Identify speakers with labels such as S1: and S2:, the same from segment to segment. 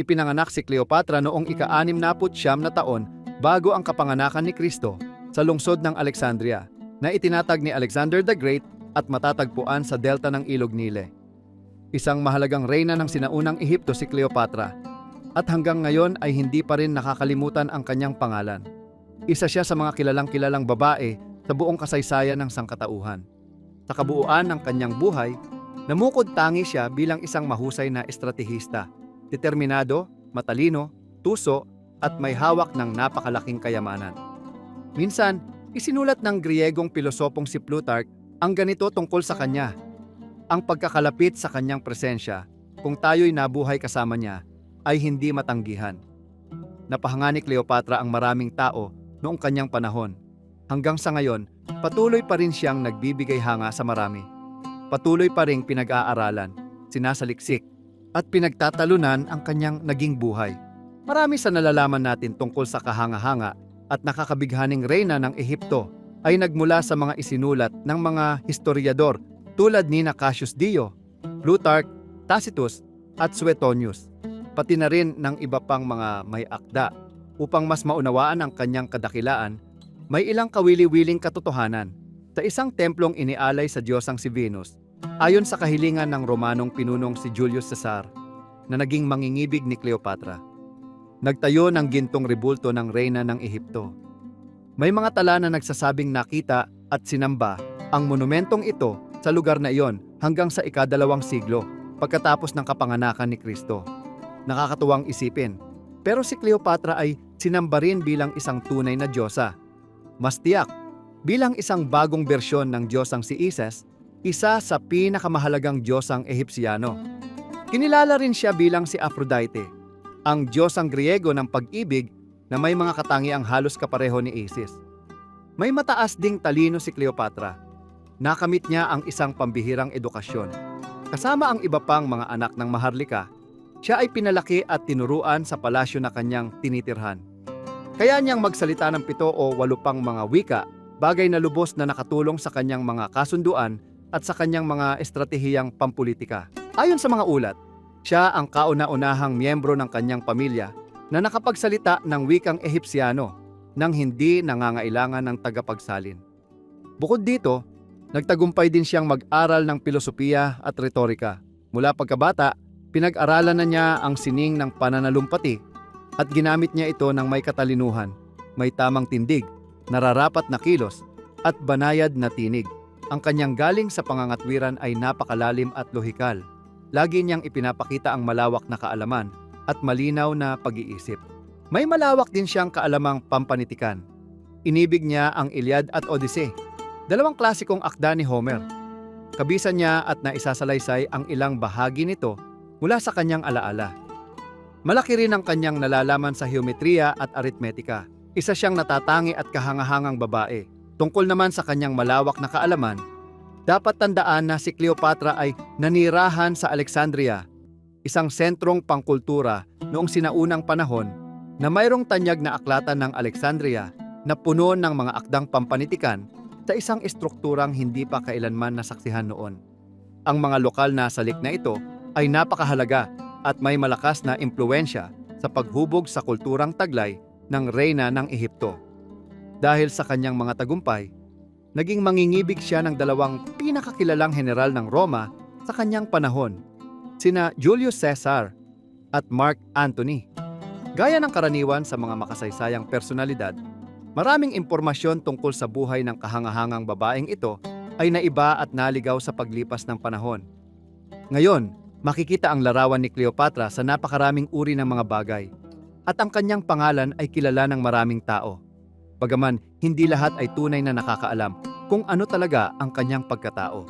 S1: ipinanganak si Cleopatra noong ika-anim na siyam na taon bago ang kapanganakan ni Kristo sa lungsod ng Alexandria na itinatag ni Alexander the Great at matatagpuan sa delta ng Ilog Nile. Isang mahalagang reyna ng sinaunang Ehipto si Cleopatra at hanggang ngayon ay hindi pa rin nakakalimutan ang kanyang pangalan. Isa siya sa mga kilalang kilalang babae sa buong kasaysayan ng sangkatauhan. Sa kabuuan ng kanyang buhay, namukod tangi siya bilang isang mahusay na estratehista, determinado, matalino, tuso, at may hawak ng napakalaking kayamanan. Minsan, isinulat ng Griegong pilosopong si Plutarch ang ganito tungkol sa kanya. Ang pagkakalapit sa kanyang presensya, kung tayo'y nabuhay kasama niya, ay hindi matanggihan. Napahanga ni Cleopatra ang maraming tao noong kanyang panahon. Hanggang sa ngayon, patuloy pa rin siyang nagbibigay hanga sa marami. Patuloy pa ring pinag-aaralan, sinasaliksik, at pinagtatalunan ang kanyang naging buhay. Marami sa nalalaman natin tungkol sa kahanga-hanga at nakakabighaning reyna ng Ehipto ay nagmula sa mga isinulat ng mga historiador tulad ni na Cassius Dio, Plutarch, Tacitus at Suetonius, pati na rin ng iba pang mga may akda. Upang mas maunawaan ang kanyang kadakilaan, may ilang kawili-wiling katotohanan. Sa isang templong inialay sa Diyosang si Venus, ayon sa kahilingan ng Romanong pinunong si Julius Caesar, na naging mangingibig ni Cleopatra. Nagtayo ng gintong rebulto ng reyna ng Ehipto. May mga tala na nagsasabing nakita at sinamba ang monumentong ito sa lugar na iyon hanggang sa ikadalawang siglo pagkatapos ng kapanganakan ni Kristo. Nakakatuwang isipin, pero si Cleopatra ay sinamba rin bilang isang tunay na diyosa. Mas tiyak, bilang isang bagong bersyon ng diyosang si Isis, isa sa pinakamahalagang diyosang Ehipsyano. Kinilala rin siya bilang si Aphrodite, ang diyosang Griego ng pag-ibig na may mga katangiang halos kapareho ni Isis. May mataas ding talino si Cleopatra. Nakamit niya ang isang pambihirang edukasyon. Kasama ang iba pang mga anak ng Maharlika, siya ay pinalaki at tinuruan sa palasyo na kanyang tinitirhan. Kaya niyang magsalita ng pito o walo mga wika, bagay na lubos na nakatulong sa kanyang mga kasunduan at sa kanyang mga estratehiyang pampolitika. Ayon sa mga ulat, siya ang kauna-unahang miyembro ng kanyang pamilya na nakapagsalita ng wikang Ehipsyano nang hindi nangangailangan ng tagapagsalin. Bukod dito, nagtagumpay din siyang mag-aral ng filosofiya at retorika. Mula pagkabata, pinag-aralan na niya ang sining ng pananalumpati at ginamit niya ito ng may katalinuhan, may tamang tindig, nararapat na kilos, at banayad na tinig. Ang kanyang galing sa pangangatwiran ay napakalalim at lohikal. Lagi niyang ipinapakita ang malawak na kaalaman at malinaw na pag-iisip. May malawak din siyang kaalamang pampanitikan. Inibig niya ang Iliad at Odyssey, dalawang klasikong akda ni Homer. Kabisan niya at naisasalaysay ang ilang bahagi nito mula sa kanyang alaala. Malaki rin ang kanyang nalalaman sa geometriya at aritmetika. Isa siyang natatangi at kahangahangang babae. Tungkol naman sa kanyang malawak na kaalaman, dapat tandaan na si Cleopatra ay nanirahan sa Alexandria, isang sentrong pangkultura noong sinaunang panahon na mayroong tanyag na aklatan ng Alexandria na puno ng mga akdang pampanitikan sa isang estrukturang hindi pa kailanman nasaksihan noon. Ang mga lokal na salik na ito ay napakahalaga at may malakas na impluensya sa paghubog sa kulturang taglay ng reyna ng Ehipto. Dahil sa kanyang mga tagumpay, naging mangingibig siya ng dalawang pinakakilalang general ng Roma sa kanyang panahon, sina Julius Caesar at Mark Antony. Gaya ng karaniwan sa mga makasaysayang personalidad, maraming impormasyon tungkol sa buhay ng kahangahangang babaeng ito ay naiba at naligaw sa paglipas ng panahon. Ngayon, makikita ang larawan ni Cleopatra sa napakaraming uri ng mga bagay at ang kanyang pangalan ay kilala ng maraming tao. Bagaman hindi lahat ay tunay na nakakaalam kung ano talaga ang kanyang pagkatao.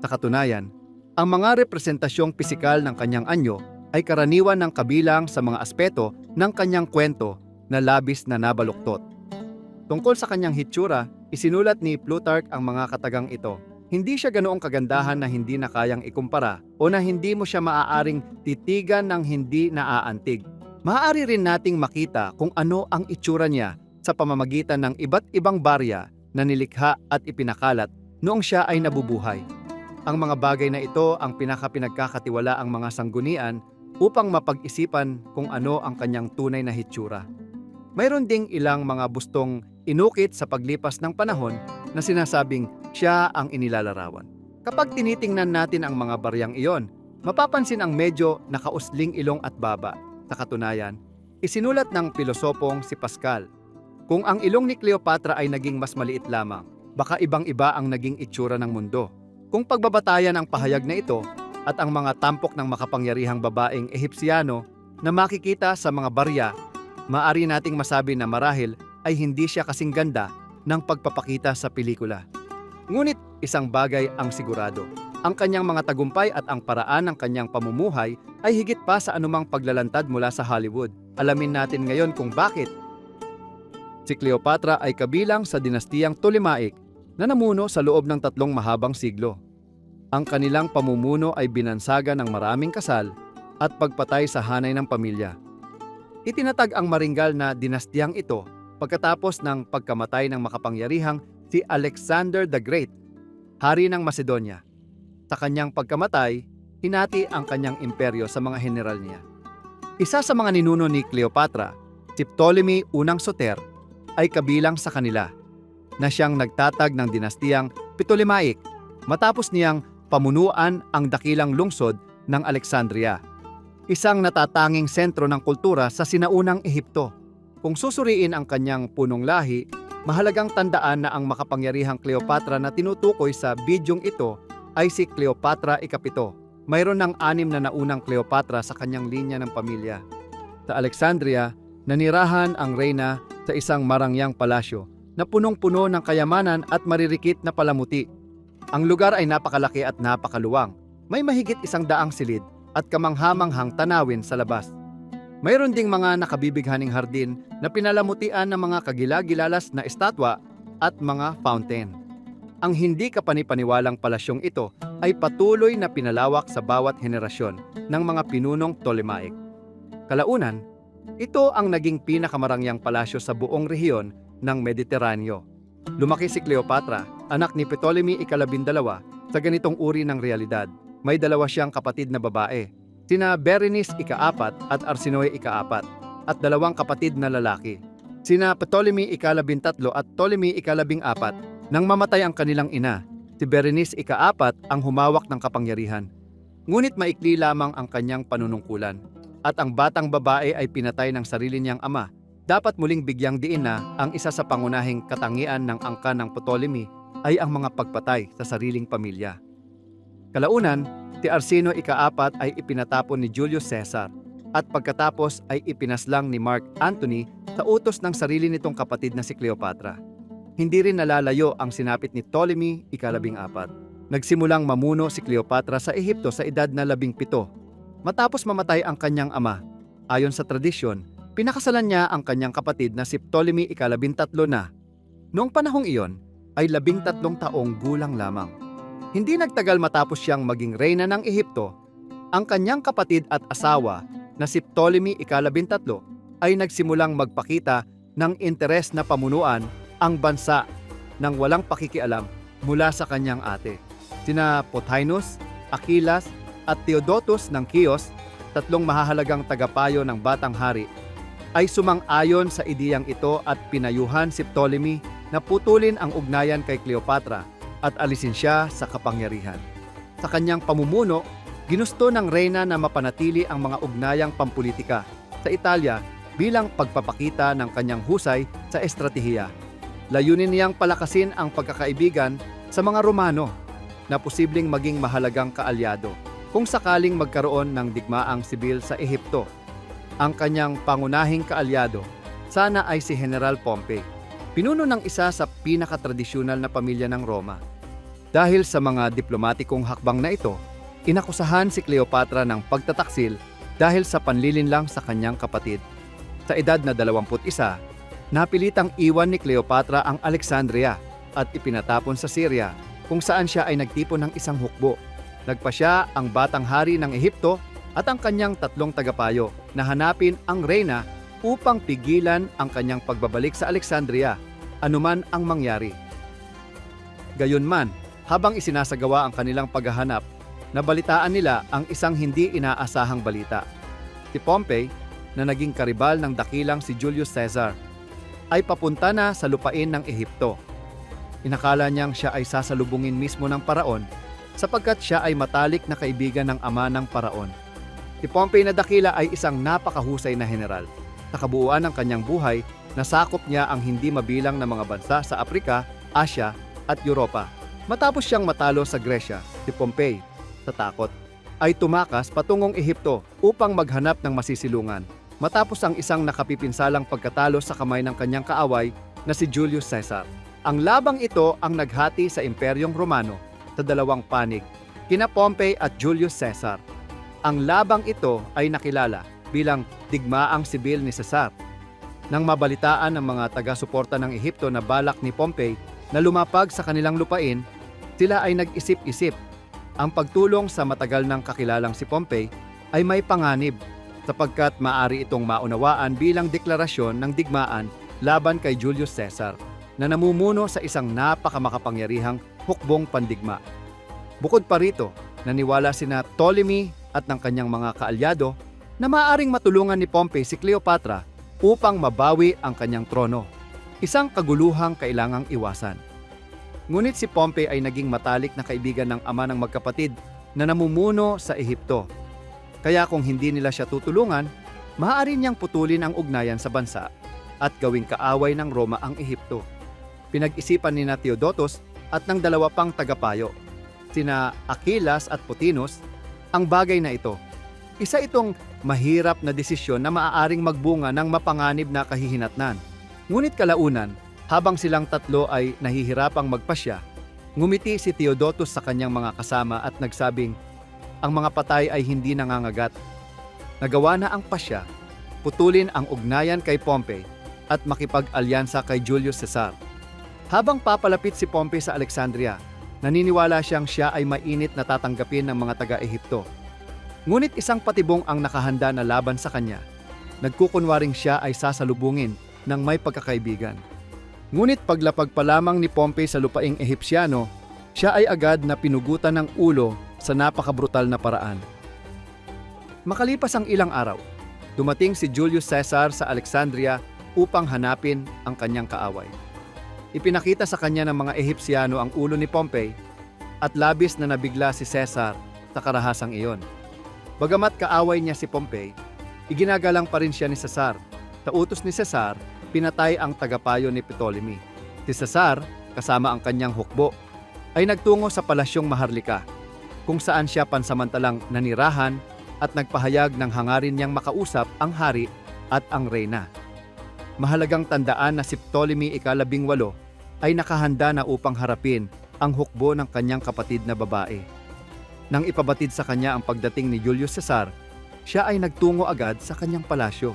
S1: Sa katunayan, ang mga representasyong pisikal ng kanyang anyo ay karaniwan ng kabilang sa mga aspeto ng kanyang kwento na labis na nabaluktot. Tungkol sa kanyang hitsura, isinulat ni Plutarch ang mga katagang ito. Hindi siya ganoong kagandahan na hindi na kayang ikumpara o na hindi mo siya maaaring titigan ng hindi naaantig. Maaari rin nating makita kung ano ang itsura niya sa pamamagitan ng iba't ibang barya na nilikha at ipinakalat noong siya ay nabubuhay. Ang mga bagay na ito ang pinakapinagkakatiwala ang mga sanggunian upang mapag-isipan kung ano ang kanyang tunay na hitsura. Mayroon ding ilang mga bustong inukit sa paglipas ng panahon na sinasabing siya ang inilalarawan. Kapag tinitingnan natin ang mga baryang iyon, mapapansin ang medyo nakausling ilong at baba. Sa katunayan, isinulat ng pilosopong si Pascal, kung ang ilong ni Cleopatra ay naging mas maliit lamang, baka ibang-iba ang naging itsura ng mundo. Kung pagbabatayan ang pahayag na ito at ang mga tampok ng makapangyarihang babaeng Ehipsyano na makikita sa mga barya, maari nating masabi na marahil ay hindi siya kasing ganda ng pagpapakita sa pelikula. Ngunit isang bagay ang sigurado. Ang kanyang mga tagumpay at ang paraan ng kanyang pamumuhay ay higit pa sa anumang paglalantad mula sa Hollywood. Alamin natin ngayon kung bakit. Si Cleopatra ay kabilang sa dinastiyang Ptolemaic na namuno sa loob ng tatlong mahabang siglo. Ang kanilang pamumuno ay binansaga ng maraming kasal at pagpatay sa hanay ng pamilya. Itinatag ang maringgal na dinastiyang ito pagkatapos ng pagkamatay ng makapangyarihang si Alexander the Great, hari ng Macedonia. Sa kanyang pagkamatay, hinati ang kanyang imperyo sa mga general niya. Isa sa mga ninuno ni Cleopatra, si Ptolemy unang Soter, ay kabilang sa kanila na siyang nagtatag ng dinastiyang Ptolemaic matapos niyang pamunuan ang dakilang lungsod ng Alexandria, isang natatanging sentro ng kultura sa sinaunang Ehipto. Kung susuriin ang kanyang punong lahi, mahalagang tandaan na ang makapangyarihang Cleopatra na tinutukoy sa bidyong ito ay si Cleopatra Ikapito. Mayroon ng anim na naunang Cleopatra sa kanyang linya ng pamilya. Sa Alexandria, nanirahan ang reyna sa isang marangyang palasyo na punong-puno ng kayamanan at maririkit na palamuti. Ang lugar ay napakalaki at napakaluwang. May mahigit isang daang silid at kamanghamanghang tanawin sa labas. Mayroon ding mga nakabibighaning hardin na pinalamutian ng mga kagilagilalas na estatwa at mga fountain. Ang hindi kapanipaniwalang palasyong ito ay patuloy na pinalawak sa bawat henerasyon ng mga pinunong Ptolemaic. Kalaunan, ito ang naging pinakamarangyang palasyo sa buong rehiyon ng Mediteraneo. Lumaki si Cleopatra, anak ni Ptolemy ikalabindalawa, sa ganitong uri ng realidad. May dalawa siyang kapatid na babae, sina Berenice ikaapat at Arsinoe ikaapat, at dalawang kapatid na lalaki, sina Ptolemy ikalabintatlo at Ptolemy ikalabing apat. Nang mamatay ang kanilang ina, si Berenice ikaapat ang humawak ng kapangyarihan. Ngunit maikli lamang ang kanyang panunungkulan, at ang batang babae ay pinatay ng sarili niyang ama dapat muling bigyang diin na ang isa sa pangunahing katangian ng angka ng Ptolemy ay ang mga pagpatay sa sariling pamilya. Kalaunan, si Arsino ikaapat ay ipinatapon ni Julius Caesar at pagkatapos ay ipinaslang ni Mark Antony sa utos ng sarili nitong kapatid na si Cleopatra. Hindi rin nalalayo ang sinapit ni Ptolemy ikalabing apat. Nagsimulang mamuno si Cleopatra sa Ehipto sa edad na labing pito. Matapos mamatay ang kanyang ama, ayon sa tradisyon, Pinakasalan niya ang kanyang kapatid na si Ptolemy ikalabintatlo na. Noong panahong iyon, ay labintatlong taong gulang lamang. Hindi nagtagal matapos siyang maging reyna ng Ehipto, ang kanyang kapatid at asawa na si Ptolemy ikalabintatlo ay nagsimulang magpakita ng interes na pamunuan ang bansa ng walang pakikialam mula sa kanyang ate. Sina Pothinus, Aquilas at Theodotus ng Chios, tatlong mahahalagang tagapayo ng batang hari ay sumang-ayon sa ideyang ito at pinayuhan si Ptolemy na putulin ang ugnayan kay Cleopatra at alisin siya sa kapangyarihan. Sa kanyang pamumuno, ginusto ng reyna na mapanatili ang mga ugnayang pampulitika sa Italia bilang pagpapakita ng kanyang husay sa estratehiya. Layunin niyang palakasin ang pagkakaibigan sa mga Romano na posibleng maging mahalagang kaalyado kung sakaling magkaroon ng digmaang sibil sa Ehipto ang kanyang pangunahing kaalyado sana ay si General Pompey, pinuno ng isa sa pinakatradisyonal na pamilya ng Roma. Dahil sa mga diplomatikong hakbang na ito, inakusahan si Cleopatra ng pagtataksil dahil sa panlilinlang sa kanyang kapatid. Sa edad na 21, napilitang iwan ni Cleopatra ang Alexandria at ipinatapon sa Syria kung saan siya ay nagtipon ng isang hukbo. Nagpa siya ang batang hari ng Ehipto at ang kanyang tatlong tagapayo na hanapin ang reyna upang pigilan ang kanyang pagbabalik sa Alexandria, anuman ang mangyari. Gayunman, habang isinasagawa ang kanilang paghahanap, nabalitaan nila ang isang hindi inaasahang balita. Si Pompey, na naging karibal ng dakilang si Julius Caesar, ay papunta na sa lupain ng Ehipto. Inakala niyang siya ay sasalubungin mismo ng paraon sapagkat siya ay matalik na kaibigan ng ama ng paraon. Si Pompey na dakila ay isang napakahusay na general. Sa kabuuan ng kanyang buhay, nasakop niya ang hindi mabilang na mga bansa sa Afrika, Asya at Europa. Matapos siyang matalo sa Gresya, si Pompey, sa takot, ay tumakas patungong Ehipto upang maghanap ng masisilungan. Matapos ang isang nakapipinsalang pagkatalo sa kamay ng kanyang kaaway na si Julius Caesar. Ang labang ito ang naghati sa Imperyong Romano sa dalawang panig, kina Pompey at Julius Caesar. Ang labang ito ay nakilala bilang digmaang sibil ni Caesar. Nang mabalitaan ng mga taga-suporta ng Ehipto na balak ni Pompey na lumapag sa kanilang lupain, sila ay nag-isip-isip. Ang pagtulong sa matagal ng kakilalang si Pompey ay may panganib sapagkat maari itong maunawaan bilang deklarasyon ng digmaan laban kay Julius Caesar na namumuno sa isang napakamakapangyarihang hukbong pandigma. Bukod pa rito, naniwala sina Ptolemy at ng kanyang mga kaalyado na maaring matulungan ni Pompey si Cleopatra upang mabawi ang kanyang trono. Isang kaguluhang kailangang iwasan. Ngunit si Pompey ay naging matalik na kaibigan ng ama ng magkapatid na namumuno sa Ehipto. Kaya kung hindi nila siya tutulungan, maaari niyang putulin ang ugnayan sa bansa at gawing kaaway ng Roma ang Ehipto. Pinag-isipan ni na Theodotus at ng dalawa pang tagapayo, sina Aquilas at Potinos, ang bagay na ito. Isa itong mahirap na desisyon na maaaring magbunga ng mapanganib na kahihinatnan. Ngunit kalaunan, habang silang tatlo ay nahihirapang magpasya, ngumiti si Theodotus sa kanyang mga kasama at nagsabing, ang mga patay ay hindi nangangagat. Nagawa na ang pasya, putulin ang ugnayan kay Pompey at makipag-alyansa kay Julius Caesar. Habang papalapit si Pompey sa Alexandria, naniniwala siyang siya ay mainit na tatanggapin ng mga taga-Ehipto. Ngunit isang patibong ang nakahanda na laban sa kanya. Nagkukunwaring siya ay sasalubungin ng may pagkakaibigan. Ngunit paglapag pa lamang ni Pompey sa lupaing Ehipsyano, siya ay agad na pinugutan ng ulo sa napakabrutal na paraan. Makalipas ang ilang araw, dumating si Julius Caesar sa Alexandria upang hanapin ang kanyang kaaway. Ipinakita sa kanya ng mga Ehipsyano ang ulo ni Pompey at labis na nabigla si Caesar sa karahasang iyon. Bagamat kaaway niya si Pompey, iginagalang pa rin siya ni Caesar. Sa utos ni Caesar, pinatay ang tagapayo ni Ptolemy. Si Caesar, kasama ang kanyang hukbo, ay nagtungo sa palasyong Maharlika, kung saan siya pansamantalang nanirahan at nagpahayag ng hangarin niyang makausap ang hari at ang reyna. Mahalagang tandaan na si Ptolemy ikalabing walo ay nakahanda na upang harapin ang hukbo ng kanyang kapatid na babae. Nang ipabatid sa kanya ang pagdating ni Julius Caesar, siya ay nagtungo agad sa kanyang palasyo.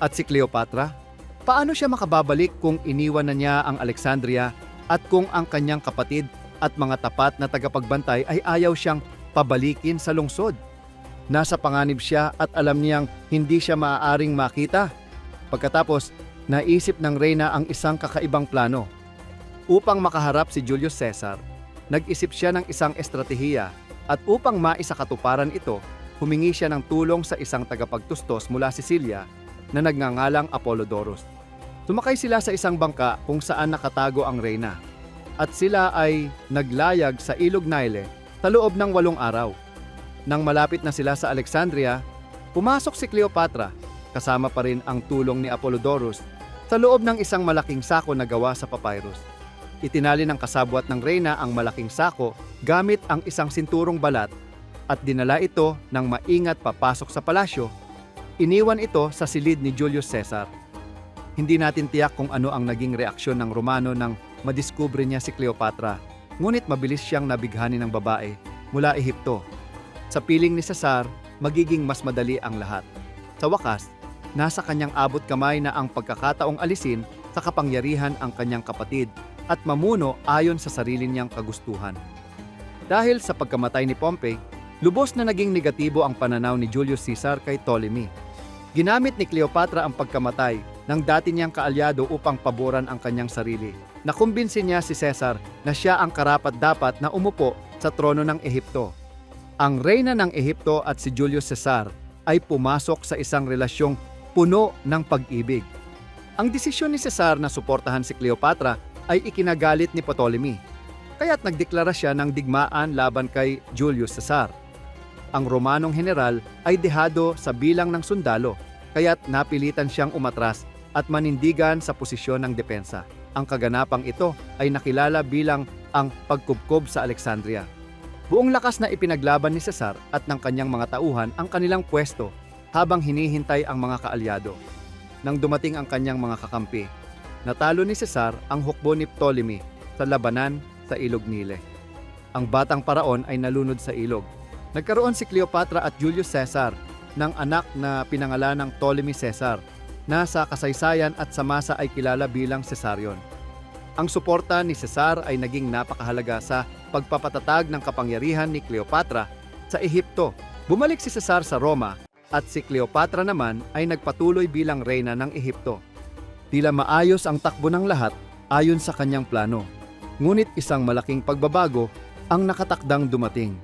S1: At si Cleopatra, paano siya makababalik kung iniwan na niya ang Alexandria at kung ang kanyang kapatid at mga tapat na tagapagbantay ay ayaw siyang pabalikin sa lungsod? Nasa panganib siya at alam niyang hindi siya maaaring makita. Pagkatapos, naisip ng reyna ang isang kakaibang plano. Upang makaharap si Julius Caesar, nag-isip siya ng isang estratehiya at upang maisakatuparan ito, humingi siya ng tulong sa isang tagapagtustos mula Sicilia na nagngangalang Apollodorus. Sumakay sila sa isang bangka kung saan nakatago ang reyna at sila ay naglayag sa ilog Nile sa loob ng walong araw. Nang malapit na sila sa Alexandria, pumasok si Cleopatra kasama pa rin ang tulong ni Apollodorus sa loob ng isang malaking sako na gawa sa papyrus. Itinali ng kasabwat ng reyna ang malaking sako gamit ang isang sinturong balat at dinala ito ng maingat papasok sa palasyo. Iniwan ito sa silid ni Julius Caesar. Hindi natin tiyak kung ano ang naging reaksyon ng Romano nang madiskubre niya si Cleopatra. Ngunit mabilis siyang nabighani ng babae mula Ehipto. Sa piling ni Cesar, magiging mas madali ang lahat. Sa wakas, nasa kanyang abot kamay na ang pagkakataong alisin sa kapangyarihan ang kanyang kapatid at mamuno ayon sa sarili niyang kagustuhan. Dahil sa pagkamatay ni Pompey, lubos na naging negatibo ang pananaw ni Julius Caesar kay Ptolemy. Ginamit ni Cleopatra ang pagkamatay ng dati niyang kaalyado upang paboran ang kanyang sarili. Nakumbinsi niya si Caesar na siya ang karapat-dapat na umupo sa trono ng Ehipto. Ang reyna ng Ehipto at si Julius Caesar ay pumasok sa isang relasyong puno ng pag-ibig. Ang desisyon ni Cesar na suportahan si Cleopatra ay ikinagalit ni Ptolemy, kaya't nagdeklara siya ng digmaan laban kay Julius Caesar. Ang Romanong general ay dehado sa bilang ng sundalo, kaya't napilitan siyang umatras at manindigan sa posisyon ng depensa. Ang kaganapang ito ay nakilala bilang ang pagkubkob sa Alexandria. Buong lakas na ipinaglaban ni Cesar at ng kanyang mga tauhan ang kanilang pwesto habang hinihintay ang mga kaalyado. Nang dumating ang kanyang mga kakampi, natalo ni Cesar ang hukbo ni Ptolemy sa labanan sa Ilog Nile. Ang batang paraon ay nalunod sa ilog. Nagkaroon si Cleopatra at Julius Caesar ng anak na pinangalan ng Ptolemy Caesar na sa kasaysayan at sa masa ay kilala bilang Caesarion. Ang suporta ni Cesar ay naging napakahalaga sa pagpapatatag ng kapangyarihan ni Cleopatra sa Ehipto. Bumalik si Cesar sa Roma at si Cleopatra naman ay nagpatuloy bilang reyna ng Ehipto. Tila maayos ang takbo ng lahat ayon sa kanyang plano. Ngunit isang malaking pagbabago ang nakatakdang dumating.